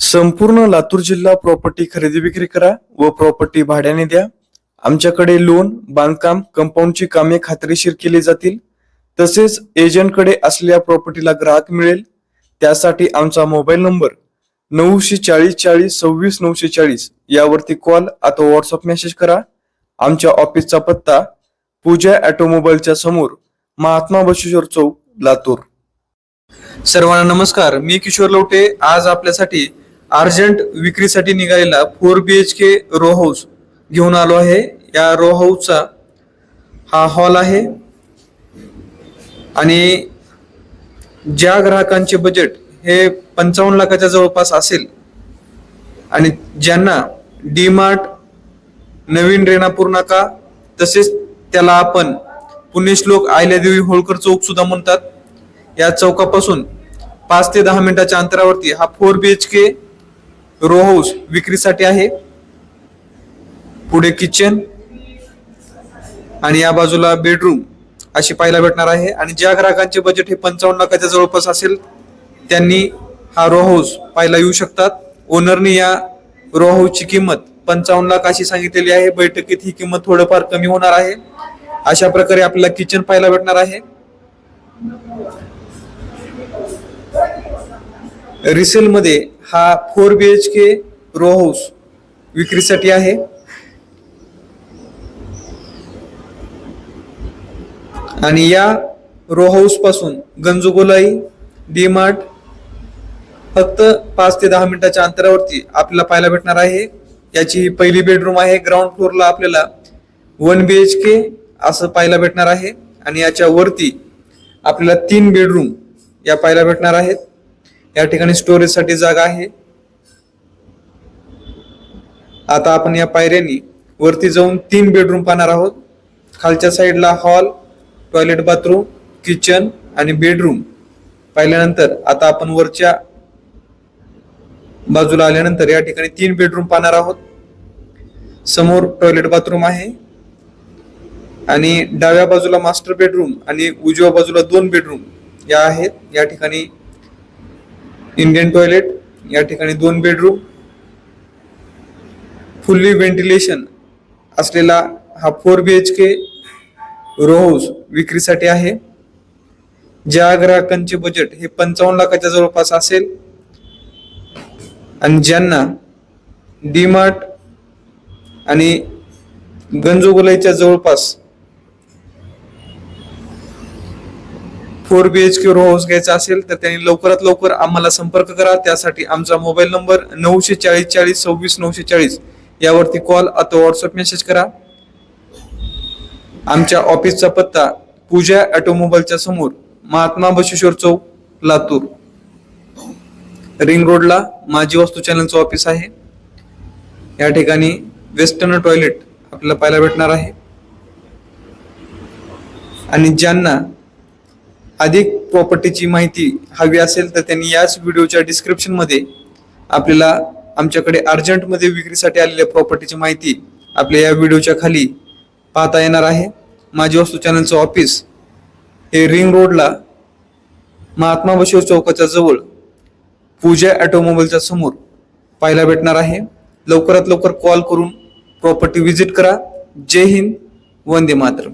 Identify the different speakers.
Speaker 1: संपूर्ण लातूर जिल्हा प्रॉपर्टी खरेदी विक्री करा व प्रॉपर्टी भाड्याने द्या. आमच्याकडे लोन बांधकाम कंपाऊंडची कामे खात्रीशीर केली जातील. तसेच एजंटकडे असलेल्या प्रॉपर्टीला ग्राहक मिळेल. त्यासाठी आमचा मोबाईल नंबर नऊशे चाळीस चाळीस सव्वीस नऊशे चाळीस यावरती कॉल अथवा व्हॉट्सअप मेसेज करा. आमच्या ऑफिसचा पत्ता पूजा ऑटोमोबाईलच्या समोर महात्मा बसेश्वर चौक लातूर. सर्वांना नमस्कार. मी किशोर लवटे आज आपल्यासाठी अर्जंट विक्रीसाठी निघालेला four B H K row house घेऊन आलो आहे. या रो हाऊसचा हा हॉल आहे. आणि ज्या ग्राहकांचे बजेट हे पंचावन्न लाखाच्या जवळपास असेल आणि ज्यांना डी मार्ट नवीन रेणापूर नाका तसेच त्याला आपण पुण्यश्लोक आयल्यादेवी होळकर चौक सुद्धा म्हणतात. या चौकापासून पाच ते दहा मिनिटाच्या अंतरावरती हा four B H K row house विक्रीसाठी आहे. पुढे किचन आणि या बाजूला बेडरूम अशी पाहायला भेटणार आहे. आणि ज्या ग्राहकांचे बजेट हे पंचावन्न लाखाच्या जवळपास असेल त्यांनी हा रो हाऊस पाहायला येऊ शकतात. ओनरनी या रो हाऊसची किंमत पंचावन्न लाख अशी सांगितलेली आहे. बैठकीत ही किंमत थोडंफार कमी होणार आहे. अशा प्रकारे आपल्याला किचन पाहायला भेटणार आहे. रिसेलमध्ये हा four B H K row house विक्रीसाठी आहे. आणि या रो हाऊसपासून गंजुगोलाई डी मार्ट फक्त पाच ते दहा मिनिटाच्या अंतरावरती आपल्याला पाहायला भेटणार आहे. याची ही पहिली बेडरूम आहे. ग्राउंड फ्लोअरला आपल्याला वन बी एच के असं पाहायला भेटणार आहे. आणि याच्या वरती आपल्याला तीन बेडरूम या पाहायला भेटणार आहेत. या ठिकाणी स्टोरेजसाठी जागा आहे. आता आपण या पायऱ्यांनी वरती जाऊन तीन बेडरूम पाहणार आहोत. खालच्या साईडला हॉल टॉयलेट बाथरूम किचन आणि बेडरूम पाहिल्यानंतर आता आपण वरच्या बाजूला आल्यानंतर या ठिकाणी तीन बेडरूम पाहणार आहोत. समोर टॉयलेट बाथरूम आहे. आणि डाव्या बाजूला मास्टर बेडरूम आणि उजव्या बाजूला दोन बेडरूम या आहेत. या ठिकाणी इंडियन टॉयलेट या ठिकाणी दोन बेडरूम. फुल्ली व्हेंटिलेशन असलेला हा four B H K row house विक्रीसाठी आहे. ज्या ग्राहकांचे बजेट हे पंचावन्न लाखाच्या जवळपास असेल आणि ज्यांना डी मार्ट आणि गंजोगुलाईच्या जवळपास four B H K row house घ्यायचा असेल तर त्यांनी लवकरात लवकर आम्हाला संपर्क करा. त्यासाठी आमचा मोबाईल नंबर नऊशे चाळीस चाळीस सव्वीस नऊशे चाळीस. यावरती कॉल अथवा व्हॉट्सअप मेसेज करा. आमच्या ऑफिसचा पत्ता पूजा ऑटोमोबाईलच्या समोर महात्मा बशेश्वर चौक लातूर. रिंग रोडला माझी वास्तू चॅनलचं ऑफिस आहे. या ठिकाणी वेस्टर्न टॉयलेट आपल्याला पाहायला भेटणार आहे. आणि ज्यांना अधिक प्रॉपर्टीची माहिती हवी असेल तर त्यांनी याच व्हिडिओच्या डिस्क्रिप्शनमध्ये आपल्याला आमच्याकडे अर्जंटमध्ये विक्रीसाठी आलेल्या प्रॉपर्टीची माहिती आपल्या या व्हिडिओच्या खाली पाहता येणार आहे. माझी वस्तू चॅनलचं ऑफिस हे रिंग रोडला महात्मा बसवेश्वर चौकाच्या जवळ पूजा ऑटोमोबाईलच्या समोर पाहायला भेटणार आहे. लवकरात लवकर कॉल करून प्रॉपर्टी व्हिजिट करा. जय हिंद. वंदे मातरम.